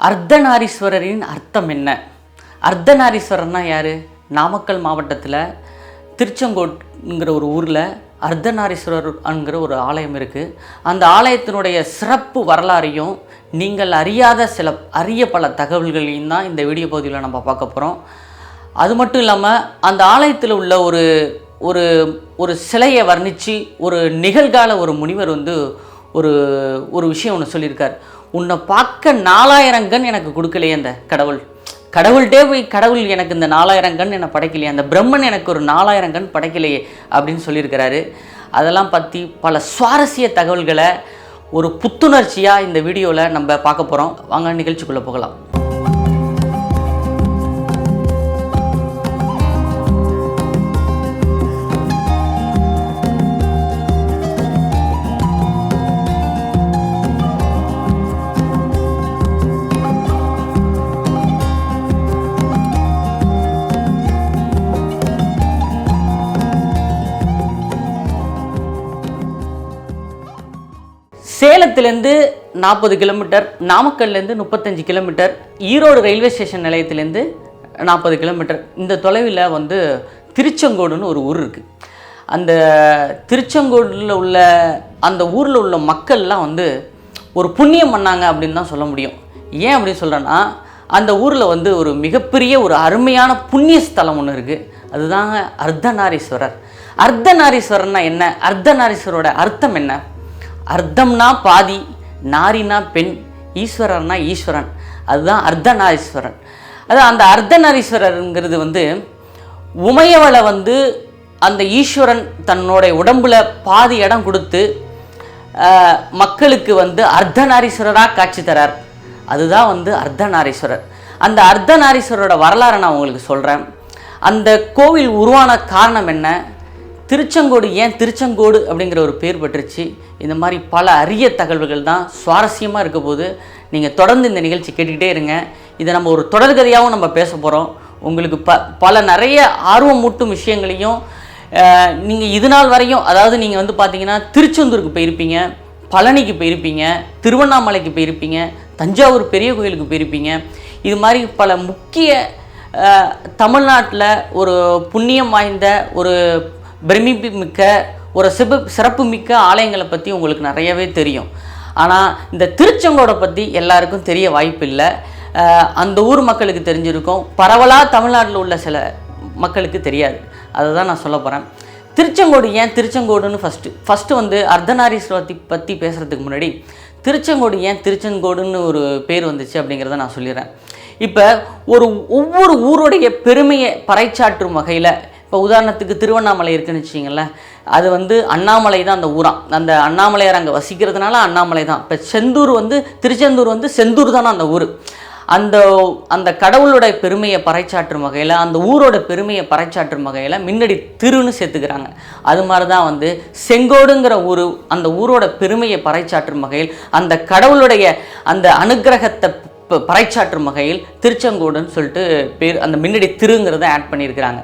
அர்த்தநாரீஸ்வரரின் அர்த்தம் என்ன? அர்த்தநாரீஸ்வரர்னா யார்? நாமக்கல் மாவட்டத்தில் திருச்செங்கோட்ங்கிற ஒரு ஊரில் அர்த்தநாரீஸ்வரர்ங்கிற ஒரு ஆலயம் இருக்குது அந்த ஆலயத்தினுடைய சிறப்பு வரலாறையும் நீங்கள் அறியாத சில அரிய பல தகவல்களையும் தான் இந்த வீடியோ பகுதியில் நம்ம பார்க்க போகிறோம் அது மட்டும் இல்லாமல் அந்த ஆலயத்தில் உள்ள ஒரு ஒரு ஒரு சிலையை வர்ணித்து ஒரு நிகழ்கால ஒரு முனிவர் வந்து ஒரு ஒரு விஷயம் ஒன்று சொல்லியிருக்கார். உன்னை பார்க்க நாலாயிரம் கண் எனக்கு கொடுக்கலையே அந்த கடவுள். கடவுள்கிட்டே போய் கடவுள் எனக்கு இந்த நாலாயிரம் கண் என்னை படைக்கலையே அந்த பிரம்மன் எனக்கு ஒரு நாலாயிரம் கண் படைக்கலையே அப்படின்னு சொல்லியிருக்கிறாரு. அதெல்லாம் பற்றி பல சுவாரஸ்ய தகவல்களை ஒரு புத்துணர்ச்சியாக இந்த வீடியோவில் நம்ம பார்க்க போகிறோம் வாங்க நிகழ்ச்சிக்குள்ளே போகலாம். சேலத்துலேருந்து நாற்பது கிலோமீட்டர் நாமக்கல்லேருந்து முப்பத்தஞ்சு கிலோமீட்டர் ஈரோடு ரயில்வே ஸ்டேஷன் நிலையத்திலேருந்து நாற்பது கிலோமீட்டர். இந்த தொலைவில் வந்து திருச்செங்கோடுன்னு ஒரு ஊர் இருக்குது அந்த திருச்செங்கோடில் உள்ள அந்த ஊரில் உள்ள மக்கள்லாம் வந்து ஒரு புண்ணியம் பண்ணாங்க அப்படின்னு தான் சொல்ல முடியும். ஏன் அப்படின்னு சொல்கிறேன்னா அந்த ஊரில் வந்து ஒரு மிகப்பெரிய ஒரு அருமையான புண்ணிய ஸ்தலம் ஒன்று இருக்குது அதுதாங்க அர்த்தநாரீஸ்வரர். அர்த்தநாரீஸ்வரர்னா என்ன? அர்த்தநாரீஸ்வரோட அர்த்தம் என்ன? அர்த்தம்னா பாதி நாரினா பெண் ஈஸ்வரர்னா ஈஸ்வரன். அதுதான் அர்த்தநாரீஸ்வரன். அது அந்த அர்த்தநாரீஸ்வரருங்கிறது வந்து உமையவளை வந்து அந்த ஈஸ்வரன் தன்னுடைய உடம்புல பாதி இடம் கொடுத்து மக்களுக்கு வந்து அர்த்தநாரீஸ்வரராக காட்சி தரார். அதுதான் வந்து அர்த்தநாரீஸ்வரர். அந்த அர்த்தநாரீஸ்வரரோட வரலாறை நான் உங்களுக்கு சொல்கிறேன் அந்த கோவில் உருவான காரணம் என்ன? திருச்செங்கோடு ஏன் திருச்செங்கோடு அப்படிங்கிற ஒரு பேர் பெற்றுச்சு இந்த மாதிரி பல அரிய தகவல்கள் தான் சுவாரஸ்யமாக இருக்க போது நீங்கள் தொடர்ந்து இந்த நிகழ்ச்சி கேட்டுக்கிட்டே இருங்க. இதை நம்ம ஒரு தொடர்கதையாகவும் நம்ம பேச போகிறோம் உங்களுக்கு ப பல நிறைய ஆர்வமூட்டும் விஷயங்களையும் நீங்கள் இது நாள் வரையும் அதாவது நீங்கள் வந்து பார்த்தீங்கன்னா திருச்செந்தூருக்கு போயிருப்பீங்க பழனிக்கு போயிருப்பீங்க திருவண்ணாமலைக்கு போயிருப்பீங்க தஞ்சாவூர் பெரிய கோயிலுக்கு போயிருப்பீங்க. இது மாதிரி பல முக்கிய தமிழ்நாட்டில் ஒரு புண்ணியம் வாய்ந்த ஒரு பிரமிப்பு மிக்க ஒரு சிப சிறப்பு மிக்க ஆலயங்களை பற்றி உங்களுக்கு நிறையவே தெரியும். ஆனால் இந்த திருச்செங்கோடை பற்றி எல்லாருக்கும் தெரிய வாய்ப்பில்லை. இல்லை அந்த ஊர் மக்களுக்கு தெரிஞ்சிருக்கும். பரவலாக தமிழ்நாட்டில் உள்ள சில மக்களுக்கு தெரியாது. அதை தான் நான் சொல்ல போகிறேன் திருச்செங்கோடு ஏன் திருச்செங்கோடுன்னு ஃபஸ்ட்டு ஃபஸ்ட்டு வந்து அர்த்தநாரீஸ்வரத்தை பற்றி பேசுகிறதுக்கு முன்னாடி திருச்செங்கோடு ஏன் திருச்செங்கோடுன்னு ஒரு பேர் வந்துச்சு அப்படிங்கிறத நான் சொல்லிடுறேன். இப்போ ஒரு ஒவ்வொரு ஊருடைய பெருமையை பறைச்சாற்றும் வகையில் இப்போ உதாரணத்துக்கு திருவண்ணாமலை இருக்குன்னு வச்சிங்களேன் அது வந்து அண்ணாமலை தான் அந்த ஊராம் அந்த அண்ணாமலையார் அங்கே வசிக்கிறதுனால அண்ணாமலை தான். இப்போ செந்தூர் வந்து திருச்செந்தூர் வந்து செந்தூர் தானே அந்த ஊர். அந்த அந்த கடவுளுடைய பெருமையை பறைச்சாற்றும் வகையில் அந்த ஊரோட பெருமையை பறைச்சாற்றும் வகையில் முன்னாடி திருன்னு சேர்த்துக்கிறாங்க. அது மாதிரி தான் வந்து செங்கோடுங்கிற ஊர் அந்த ஊரோட பெருமையை பறைச்சாற்றும் வகையில் அந்த கடவுளுடைய அந்த அனுக்கிரகத்தை இப்போ பறைச்சாற்றும் வகையில் திருச்செங்கோடுன்னு சொல்லிட்டு பேர் அந்த முன்னாடி திருங்கிறத ஆட் பண்ணியிருக்கிறாங்க.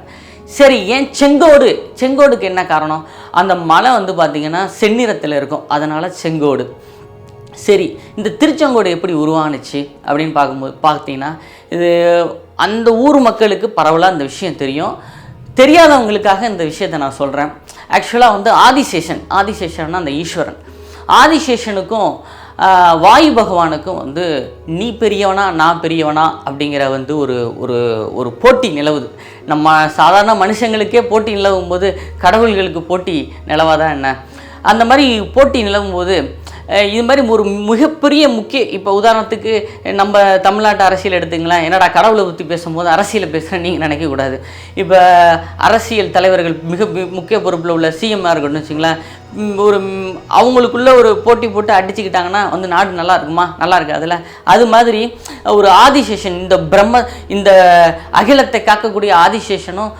சரி ஏன் செங்கோடு? செங்கோடுக்கு என்ன காரணம்? அந்த மலை வந்து பார்த்திங்கன்னா செந்நிறத்தில் இருக்கும். அதனால் செங்கோடு. சரி இந்த திருச்செங்கோடு எப்படி உருவானுச்சு அப்படின்னு பார்க்கும்போது பார்த்தீங்கன்னா இது அந்த ஊர் மக்களுக்கு பரவலாக அந்த விஷயம் தெரியும். தெரியாதவங்களுக்காக இந்த விஷயத்தை நான் சொல்கிறேன் ஆக்சுவலாக வந்து ஆதிசேஷன். ஆதிசேஷன்னா அந்த ஈஸ்வரன். ஆதிசேஷனுக்கும் வாயு பகவானுக்கும் வந்து நீ பெரியவனா நான் பெரியவனா அப்படிங்கிற வந்து ஒரு ஒரு ஒரு போட்டி நிலவுது. நம்ம சாதாரண மனுஷங்களுக்கே போட்டி நிலவும் போது கடவுள்களுக்கு போட்டி நிலவாதான் என்ன? அந்த மாதிரி போட்டி நிலவும் போது இது மாதிரி ஒரு மிகப்பெரிய முக்கிய இப்போ உதாரணத்துக்கு நம்ம தமிழ்நாட்டு அரசியல் எடுத்துங்களேன். என்னடா கடவுளை பற்றி பேசும்போது அரசியலை பேசுகிறேன் நீங்கள் நினைக்கக்கூடாது இப்போ அரசியல் தலைவர்கள் மிக முக்கிய பொறுப்பில் உள்ள சிஎம்மாக இருக்கட்டும் வச்சுங்களேன். ஒரு அவங்களுக்குள்ள ஒரு போட்டி போட்டு அடிச்சுக்கிட்டாங்கன்னா வந்து நாடு நல்லா இருக்குமா? நல்லா இருக்காதுல்ல? அதில் அது மாதிரி ஒரு ஆதிசேஷன் இந்த பிரம்ம இந்த அகிலத்தை காக்கக்கூடிய ஆதிசேஷனும்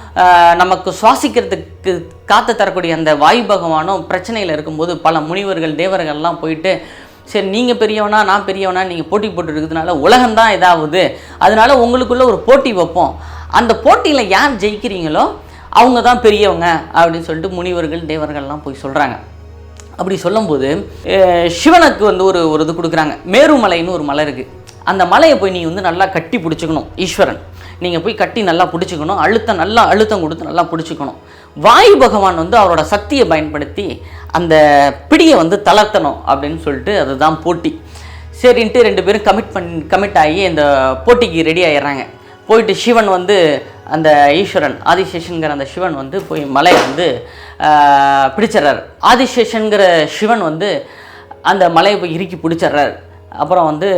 நமக்கு சுவாசிக்கிறதுக்கு காத்து தரக்கூடிய அந்த வாயு பகவானும் பிரச்சனையில் இருக்கும்போது பல முனிவர்கள் தேவர்கள்லாம் போயிட்டு சரி நீங்கள் பெரியவனா நான் பெரியவனா நீங்கள் போட்டி போட்டு இருக்கிறதுனால உலகம்தான் இதாகுது. அதனால உங்களுக்குள்ள ஒரு போட்டி வைப்போம். அந்த போட்டியில் யார் ஜெயிக்கிறீங்களோ அவங்க தான் பெரியவங்க அப்படின்னு சொல்லிட்டு முனிவர்கள் தேவர்கள்லாம் போய் சொல்கிறாங்க அப்படி சொல்லும்போது சிவனுக்கு வந்து ஒரு ஒரு இது கொடுக்குறாங்க. மேருமலைன்னு ஒரு மலை இருக்குது அந்த மலையை போய் நீ வந்து நல்லா கட்டி பிடிச்சிக்கணும் ஈஸ்வரன். நீங்கள் போய் கட்டி நல்லா பிடிச்சிக்கணும் அழுத்தம் நல்லா அழுத்தம் கொடுத்து நல்லா பிடிச்சிக்கணும். வாயு பகவான் வந்து அவரோட சக்தியை பயன்படுத்தி அந்த பிடியை வந்து தளர்த்தணும் அப்படின்னு சொல்லிட்டு அதுதான் போட்டி. சரின்ட்டு ரெண்டு பேரும் கமிட் பண் கமிட் ஆகி இந்த போட்டிக்கு ரெடி ஆகிடுறாங்க போயிட்டு சிவன் வந்து அந்த ஈஸ்வரன் ஆதிசேஷன்கிற அந்த சிவன் வந்து போய் மலையை வந்து பிடிச்சிட்றாரு. ஆதிசேஷன்கிற சிவன் வந்து அந்த மலையை போய் இறுக்கி பிடிச்சிட்றாரு. அப்புறம் வந்து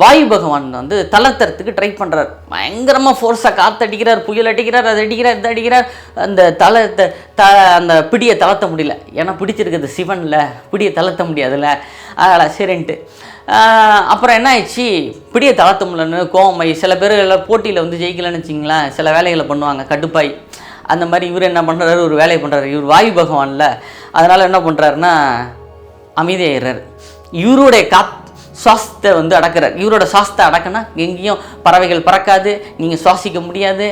வாயு பகவான் வந்து தளர்த்துறதுக்கு ட்ரை பண்ணுறார் பயங்கரமாக ஃபோர்ஸாக காற்று அடிக்கிறார் புயல் அடிக்கிறார் அது அடிக்கிறார் இது அடிக்கிறார். அந்த தலை த த அந்த பிடியை தளர்த்த முடியல. ஏன்னா பிடிச்சிருக்குது சிவனில் பிடியை தளர்த்த முடியாதுல்ல. அதனால் சரின்ட்டு. அப்புறம் என்ன ஆயிடுச்சு? பிடியை தளர்த்த முடியலன்னு கோவமாயி சில பேர் எல்லாம் போட்டியில் வந்து ஜெயிக்கலன்னு வச்சிங்களேன் சில வேலைகளை பண்ணுவாங்க கடுப்பாய். அந்த மாதிரி இவர் என்ன பண்ணுறாரு ஒரு வேலையை பண்ணுறாரு இவர் வாயு பகவானில். அதனால் என்ன பண்ணுறாருன்னா அமைதியாகிறார் இவருடைய காத் சுவாசத்தை வந்து அடக்கிறார். இவரோட சுவாசத்தை அடக்கினா எங்கேயும் பறவைகள் பறக்காது நீங்கள் சுவாசிக்க முடியாது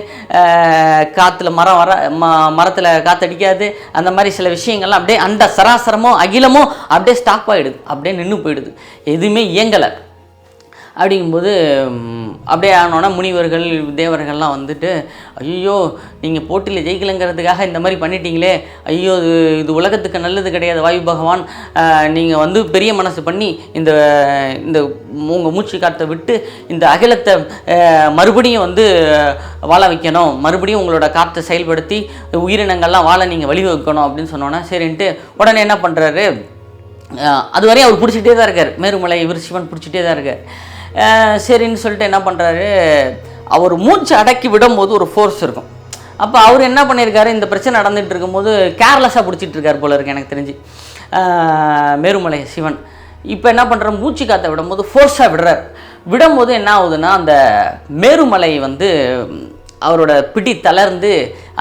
காற்றுல மரம் வர ம மரத்தில் காத்தடிக்காது அந்த மாதிரி சில விஷயங்கள்லாம் அப்படியே அந்த சராசரமோ அகிலமோ அப்படியே ஸ்டாப் ஆகிடுது அப்படியே நின்று போயிடுது. எதுவுமே இயங்கலை. அப்படிங்கும்போது அப்படியே ஆனோடனே முனிவர்கள் தேவர்கள்லாம் வந்துட்டு ஐயோ நீங்கள் போட்டியில் ஜெயிக்கலைங்கிறதுக்காக இந்த மாதிரி பண்ணிட்டீங்களே ஐயோ இது இது உலகத்துக்கு நல்லது கிடையாது வாயு பகவான் நீங்கள் வந்து பெரிய மனசு பண்ணி இந்த இந்த உங்கள் மூச்சு காற்றை விட்டு இந்த அகிலத்தை மறுபடியும் வந்து வாழ வைக்கணும் மறுபடியும் உங்களோட காற்றை செயல்படுத்தி உயிரினங்கள்லாம் வாழ நீங்கள் வழிவகுக்கணும் அப்படின்னு சொன்னோன்னே சரின்ட்டு உடனே என்ன பண்ணுறாரு அதுவரையும் அவர் பிடிச்சிட்டே தான் இருக்கார் மேருமலை இவர் சிவன் பிடிச்சிட்டே தான் இருக்கார். சரின்னு சொல்லிட்டு என்ன பண்ணுறாரு அவர் மூச்சு அடக்கி விடும்போது ஒரு ஃபோர்ஸ் இருக்கும். அப்போ அவர் என்ன பண்ணியிருக்காரு? இந்த பிரச்சனை நடந்துகிட்டு இருக்கும்போது கேர்லெஸ்ஸாக பிடிச்சிட்டு இருக்கார் போல இருக்கு எனக்கு தெரிஞ்சு. மேருமலை சிவன். இப்போ என்ன பண்ணுற மூச்சு காற்றை விடும்போது ஃபோர்ஸாக விடுறார். விடும்போது என்ன ஆகுதுன்னா அந்த மேருமலை வந்து அவரோட பிடி தளர்ந்து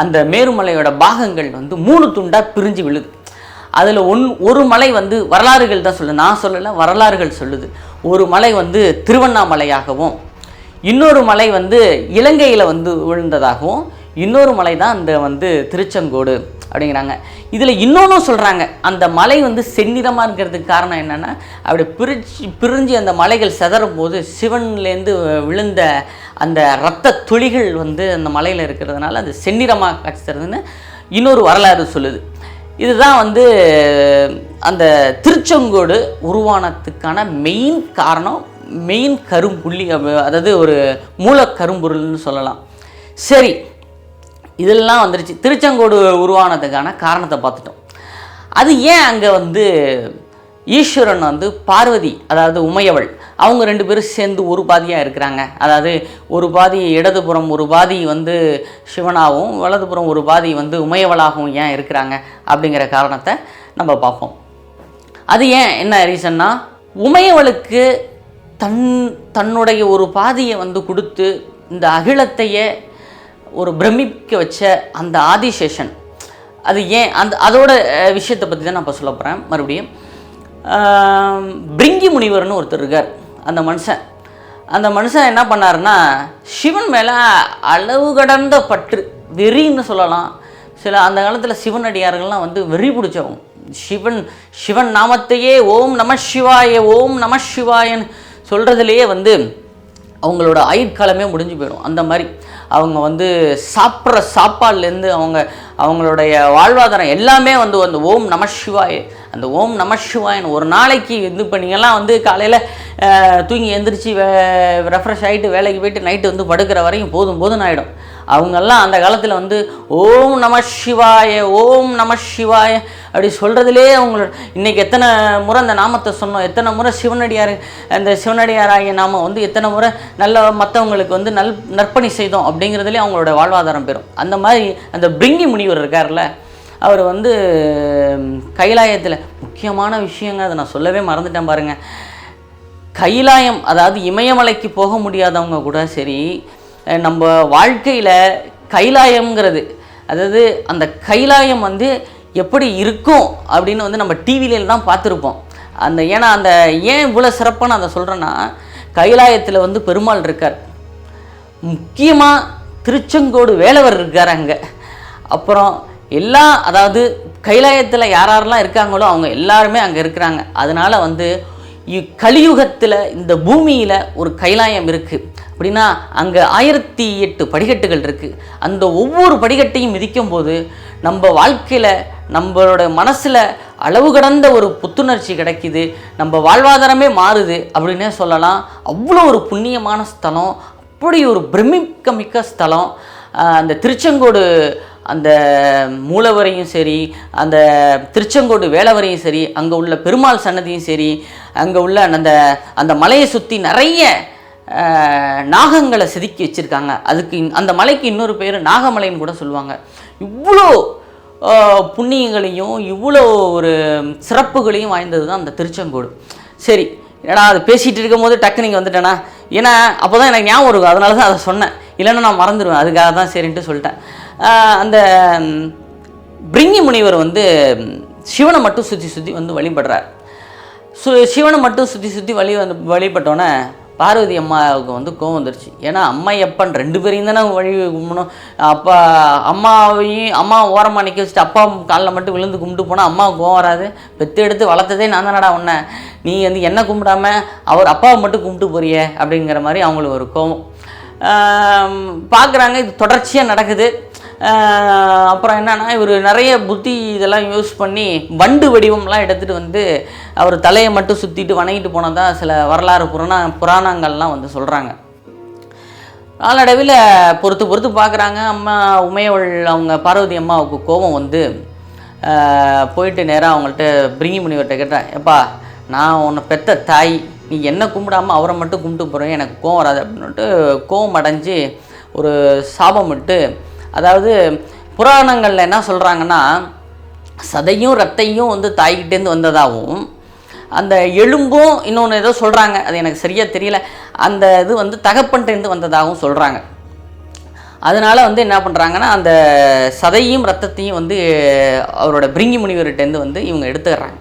அந்த மேருமலையோட பாகங்கள் வந்து மூணு துண்டாக பிரிஞ்சு விழுது. அதில் ஒன் ஒரு மலை வந்து வரலாறுகள் தான் சொல்லுது. நான் சொல்லலை வரலாறுகள் சொல்லுது. ஒரு மலை வந்து திருவண்ணாமலையாகவும் இன்னொரு மலை வந்து இலங்கையில் வந்து விழுந்ததாகவும் இன்னொரு மலை தான் அந்த வந்து திருச்செங்கோடு அப்படிங்கிறாங்க. இதில் இன்னொன்றும் சொல்கிறாங்க அந்த மலை வந்து செந்நிறமாக இருக்கிறதுக்கு காரணம் என்னென்னா அப்படி பிரிச்சு பிரிஞ்சு அந்த மலைகள் செதறும் போது சிவன்லேருந்து விழுந்த அந்த இரத்த துளிகள் வந்து அந்த மலையில் இருக்கிறதுனால அது செந்நிறமாக காட்சி தருதுன்னு இன்னொரு வரலாறு சொல்லுது. இதுதான் வந்து அந்த திருச்செங்கோடு உருவானதுக்கான மெயின் காரணம் மெயின் கரும்புள்ளி அதாவது ஒரு மூல கரும்பொருள்னு சொல்லலாம். சரி இதெல்லாம் வந்துருச்சு. திருச்செங்கோடு உருவானதுக்கான காரணத்தை பார்த்துட்டோம். அது ஏன் அங்கே வந்து ஈஸ்வரன் வந்து பார்வதி அதாவது உமையவள். அவங்க ரெண்டு பேரும் சேர்ந்து ஒரு பாதியாக இருக்கிறாங்க. அதாவது ஒரு பாதி இடதுபுறம் ஒரு பாதி வந்து சிவனாகவும் வலதுபுறம் ஒரு பாதி வந்து உமையவளாகவும் ஏன் இருக்கிறாங்க அப்படிங்கிற காரணத்தை நம்ம பார்ப்போம். அது ஏன் என்ன ரீசன்னா உமையவளுக்கு தன் தன்னுடைய ஒரு பாதியை வந்து கொடுத்து இந்த அகிலத்தையே ஒரு பிரமிக்க வச்ச அந்த ஆதிசேஷன். அது ஏன் அந்த அதோட விஷயத்தை பற்றி தான் நான் இப்போ சொல்ல போகிறேன் மறுபடியும் பிரிங்கி முனிவர்னு ஒருத்தர் இருக்கார் அந்த மனுஷன். அந்த மனுஷன் என்ன பண்ணாருன்னா சிவன் மேலே அளவு கடந்த பற்று வெறின்னு சொல்லலாம். சில அந்த காலத்தில் சிவன் அடியார்கள்லாம் வந்து வெறி பிடிச்சவங்க. சிவன் சிவன் நாமத்தையே ஓம் நம சிவாய ஓம் நம சிவாயன்னு சொல்கிறதுலையே வந்து அவங்களோட ஆயுட்காலமே முடிஞ்சு போயிடும். அந்த மாதிரி அவங்க வந்து சாப்பிட்ற சாப்பாடுலேருந்து அவங்க அவங்களுடைய வாழ்வாதாரம் எல்லாமே வந்து வந்து ஓம் நம சிவாய அந்த ஓம் நம சிவாயன் ஒரு நாளைக்கு இது பண்ணிங்கெல்லாம் வந்து காலையில் தூங்கி எந்திரிச்சு வே ரெஃப்ரெஷ் ஆகிட்டு வேலைக்கு போயிட்டு நைட்டு வந்து படுக்கிற வரையும் போதும் போதும் ஆகிடும் அவங்கெல்லாம் அந்த காலத்தில் வந்து ஓம் நம சிவாய ஓம் நம சிவாய அப்படி சொல்கிறதுலே அவங்களோட இன்றைக்கி எத்தனை முறை அந்த நாமத்தை சொன்னோம் எத்தனை முறை சிவனடியார் அந்த சிவனடியாராகிய நாம வந்து எத்தனை முறை நல்ல மற்றவங்களுக்கு வந்து நல் நற்பணி செய்தோம் அப்படிங்கிறதுலே அவங்களோட வாழ்வாதாரம் பெறும். அந்த மாதிரி அந்த பிரிங்கி முனிவர் இருக்கார்ல அவர் வந்து கைலாயத்தில் முக்கியமான விஷயங்க அதை நான் சொல்லவே மறந்துட்டேன் பாருங்கள் கைலாயம் அதாவது இமயமலைக்கு போக முடியாதவங்க கூட சரி நம்ம வாழ்க்கையில் கைலாயம்ங்கிறது அதாவது அந்த கைலாயம் வந்து எப்படி இருக்கும் அப்படின்னு வந்து நம்ம டிவியில தான் பார்த்துருப்போம். அந்த ஏன்னா அந்த ஏன் இவ்வளோ சிறப்பாக நான் அதை சொல்கிறேன்னா கைலாயத்தில் வந்து பெருமாள் இருக்கார். முக்கியமாக திருச்செங்கோடு வேலவர் இருக்கார் அங்கே. அப்புறம் எல்லா அதாவது கைலாயத்தில் யார் யாரெல்லாம் இருக்காங்களோ அவங்க எல்லாருமே அங்கே இருக்கிறாங்க. அதனால் வந்து இ- கலியுகத்தில் இந்த பூமியில் ஒரு கைலாயம் இருக்குது அப்படின்னா அங்கே ஆயிரத்தி எட்டு படிக்கட்டுகள் இருக்குது அந்த ஒவ்வொரு படிக்கட்டையும் மிதிக்கும் போது நம்ம வாழ்க்கையில் நம்மளோட மனசில் அளவு கடந்த ஒரு புத்துணர்ச்சி கிடைக்குது. நம்ம வாழ்வாதாரமே மாறுது அப்படின்னே சொல்லலாம். அவ்வளோ ஒரு புண்ணியமான ஸ்தலம். அப்படி ஒரு பிரமிக்க மிக்க ஸ்தலம் அந்த திருச்செங்கோடு அந்த மூலவரையும் சரி அந்த திருச்செங்கோடு வேலவரையும் சரி அங்கே உள்ள பெருமாள் சன்னதியும் சரி அங்கே உள்ள அந்த அந்த மலையை சுற்றி நிறைய நாகங்களை செதுக்கி வச்சுருக்காங்க. அதுக்கு அந்த மலைக்கு இன்னொரு பேர் நாகமலைன்னு கூட சொல்லுவாங்க. இவ்வளோ புண்ணியங்களையும் இவ்வளோ ஒரு சிறப்புகளையும் வாய்ந்தது தான் அந்த திருச்செங்கோடு. சரி ஏன்னா அது பேசிகிட்டு இருக்கும்போது டக்கு நீங்கள் வந்துட்டேனா? ஏன்னா அப்போ தான் எனக்கு ஞாபகம் இருக்கும். அதனால தான் அதை சொன்னேன். இல்லைன்னா நான் மறந்துடுவேன். அதுக்காக தான் சரின்ட்டு சொல்லிட்டேன். அந்த பிரிங்கி முனிவர் வந்து சிவனை மட்டும் சுற்றி சுற்றி வந்து வழிபடுறார். சு சிவனை மட்டும் சுற்றி சுற்றி வழி வந்து வழிபட்டோன்னே பார்வதி அம்மாவுக்கு வந்து கோவம் வந்துருச்சு. ஏன்னா அம்மா எப்பன் ரெண்டு பேரையும் தானே வழி கும்பிடணும் அப்பா அம்மாவையும் அம்மா ஓரமாக நிற்க வச்சுட்டு அப்பா காலில் மட்டும் விழுந்து கும்பிட்டு போனால் அம்மா கோவம் வராது. பெற்று எடுத்து வளர்த்ததே நான் தானடா உன்னை. நீ வந்து என்ன கும்பிடாம அவர் அப்பாவை மட்டும் கும்பிட்டு போறிய அப்படிங்கிற மாதிரி அவங்களுக்கு ஒரு கோவம். பார்க்குறாங்க. இது தொடர்ச்சியாக நடக்குது. அப்புறம் என்னன்னா இவர் நிறைய புத்தி இதெல்லாம் யூஸ் பண்ணி வண்டு வடிவம்லாம் எடுத்துகிட்டு வந்து அவர் தலையை மட்டும் சுற்றிட்டு வணங்கிட்டு போனதா சில வரலாறு புராண புராணங்கள்லாம் வந்து சொல்கிறாங்க நாளடைவில் பொறுத்து பொறுத்து பார்க்குறாங்க அம்மா உமையவள் அவங்க பார்வதி அம்மாவுக்கு கோபம் வந்து போயிட்டு நேராக அவங்கள்ட்ட பிரிங்கி முனிவர்கிட்ட கேட்டேன் எப்பா நான் உன்னை பெத்த தாய். நீ என்ன கும்பிடாம அவரை மட்டும் கும்பிட்டு போகிறேன் எனக்கு கோவம் வராது. அப்படின்னுட்டு கோவம் அடைஞ்சு ஒரு சாபம் விட்டு அதாவது புராணங்களில் என்ன சொல்கிறாங்கன்னா சதையும் ரத்தையும் வந்து தாய்கிட்டேருந்து வந்ததாகவும் அந்த எலும்பும் இன்னொன்று ஏதோ சொல்கிறாங்க அது எனக்கு சரியாக தெரியல அந்த இது வந்து தகப்பன்ட்டேருந்து வந்ததாகவும் சொல்கிறாங்க அதனால் வந்து என்ன பண்ணுறாங்கன்னா அந்த சதையும் ரத்தத்தையும் வந்து அவரோட பிரிங்கி முனிவர்கிட்டேருந்து வந்து இவங்க எடுத்துக்கிறாங்க.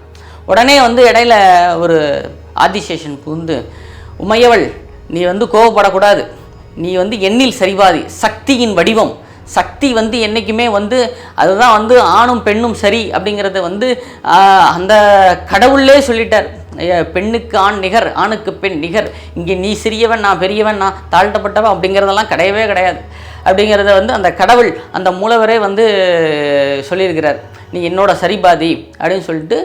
உடனே வந்து இடையில ஒரு ஆதிசேஷன் புகுந்து உமையவள் நீ வந்து கோவப்படக்கூடாது. நீ வந்து எண்ணில் சரிபாதி சக்தியின் வடிவம் சக்தி வந்து என்றைக்குமே வந்து அதுதான் வந்து ஆணும் பெண்ணும் சரி அப்படிங்கிறத வந்து அந்த கடவுளே சொல்லிட்டார். பெண்ணுக்கு ஆண் நிகர் ஆணுக்கு பெண் நிகர். இங்கே நீ சிறியவன் நான் பெரியவன் நான் தாழ்த்தப்பட்டவன் அப்படிங்கிறதெல்லாம் கிடையவே கிடையாது. அப்படிங்கிறத வந்து அந்த கடவுள் அந்த மூலவரே வந்து சொல்லியிருக்கிறார். நீ என்னோட சரிபாதி அப்படின்னு சொல்லிட்டு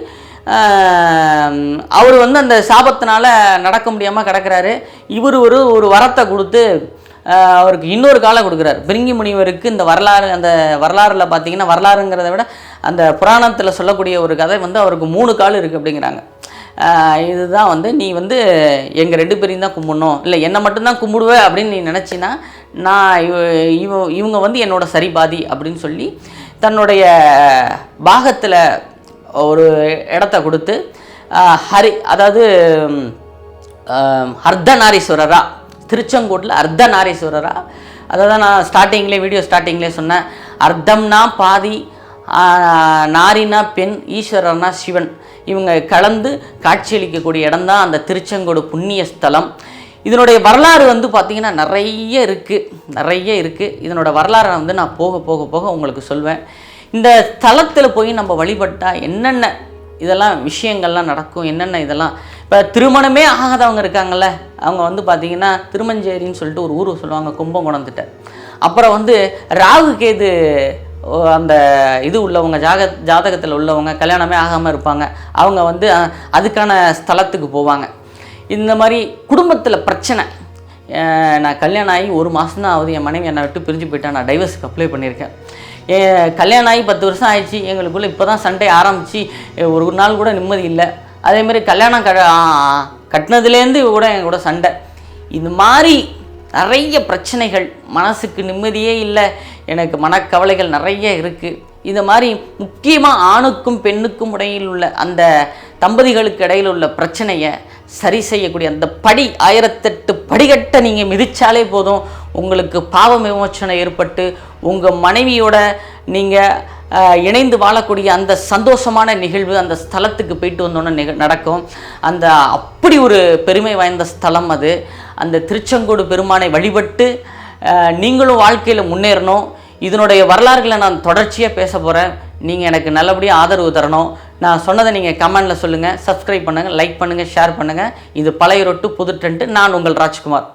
அவர் வந்து அந்த சாபத்தினால நடக்க முடியாமல் கிடக்கிறாரு. இவர் ஒரு ஒரு வரத்தை கொடுத்து அவருக்கு இன்னொரு காலை கொடுக்குறார். பிரிங்கி முனிவருக்கு இந்த வரலாறு அந்த வரலாறில் பார்த்தீங்கன்னா வரலாறுங்கிறத விட அந்த புராணத்தில் சொல்லக்கூடிய ஒரு கதை வந்து அவருக்கு மூணு கால் இருக்குது அப்படிங்கிறாங்க. இதுதான் வந்து நீ வந்து எங்கள் ரெண்டு பேரையும் தான் கும்பிடணும். இல்லை என்னை மட்டும்தான் கும்பிடுவே அப்படின்னு நீ நினச்சின்னா நான் இவ இவ இவங்க வந்து என்னோட சரிபாதி அப்படின்னு சொல்லி தன்னுடைய பாகத்தில் ஒரு இடத்த கொடுத்து ஹரி அதாவது ம், திருச்செங்கோட்டில் அர்த்தநாரீஸ்வரரா? அதை தான் நான் ஸ்டார்டிங்லேயே வீடியோ ஸ்டார்டிங்லேயே சொன்னேன். அர்த்தம்னா பாதி நாரினா பெண் ஈஸ்வரர்னா சிவன். இவங்க கலந்து காட்சியளிக்கக்கூடிய இடம்தான் அந்த திருச்செங்கோடு புண்ணிய ஸ்தலம். இதனுடைய வரலாறு வந்து பார்த்திங்கன்னா நிறைய இருக்குது நிறைய இருக்குது இதனோட வரலாறை வந்து நான் போக போக போக உங்களுக்கு சொல்வேன். இந்த ஸ்தலத்தில் போய் நம்ம வழிபட்டால் என்னென்ன இதெல்லாம் விஷயங்கள்லாம் நடக்கும் என்னென்ன இதெல்லாம் இப்போ திருமணமே ஆகாதவங்க இருக்காங்கல்ல அவங்க வந்து பார்த்திங்கன்னா திருமஞ்சேரின்னு சொல்லிட்டு ஒரு ஊர் சொல்லுவாங்க கும்பகோணத்திட்ட அப்புறம் வந்து ராகு கேது அந்த இது உள்ளவங்க ஜாக ஜாதகத்தில் உள்ளவங்க கல்யாணமே ஆகாமல் இருப்பாங்க. அவங்க வந்து அதுக்கான ஸ்தலத்துக்கு போவாங்க. இந்த மாதிரி குடும்பத்தில் பிரச்சனை. நான் கல்யாணம் ஆகி ஒரு மாதம் தான் ஆகுது என் மனைவி என்னை விட்டு பிரிஞ்சு போயிட்டேன் நான் டைவர்ஸ்க்கு அப்ளை பண்ணியிருக்கேன். கல்யாணம் ஆகி பத்து வருஷம் ஆயிடுச்சு எங்களுக்குள்ளே இப்போ தான் சண்டை ஆரம்பித்து ஒரு நாள் கூட நிம்மதி இல்லை. அதேமாதிரி கல்யாணம் க கட்டினதுலேருந்து கூட என் கூட சண்டை. இது மாதிரி நிறைய பிரச்சனைகள் மனசுக்கு நிம்மதியே இல்லை எனக்கு மனக்கவலைகள் நிறைய இருக்குது இது மாதிரி முக்கியமாக ஆணுக்கும் பெண்ணுக்கும் இடையில் உள்ள அந்த தம்பதிகளுக்கு இடையில் உள்ள பிரச்சனையை சரி செய்யக்கூடிய அந்த படி ஆயிரத்தெட்டு படிக்கட்டை நீங்கள் மிதித்தாலே போதும். உங்களுக்கு பாவ விமோச்சனை ஏற்பட்டு உங்கள் மனைவியோட நீங்கள் இணைந்து வாழக்கூடிய அந்த சந்தோஷமான நிகழ்வு அந்த ஸ்தலத்துக்கு போயிட்டு வந்தோன்னே நிக நடக்கும். அந்த அப்படி ஒரு பெருமை வாய்ந்த ஸ்தலம் அது. அந்த திருச்செங்கோடு பெருமானை வழிபட்டு நீங்களும் வாழ்க்கையில் முன்னேறணும். இதனுடைய வரலாறுகளை நான் தொடர்ச்சியாக பேச போகிறேன் நீங்கள் எனக்கு நல்லபடியாக ஆதரவு தரணும். நான் சொன்னதை நீங்கள் கமெண்டில் சொல்லுங்கள் சப்ஸ்கிரைப் பண்ணுங்கள் லைக் பண்ணுங்கள் ஷேர் பண்ணுங்கள் இது பழைய ரொட்டு புது ட்ரெண்ட். நான் உங்கள் ராஜ்குமார்.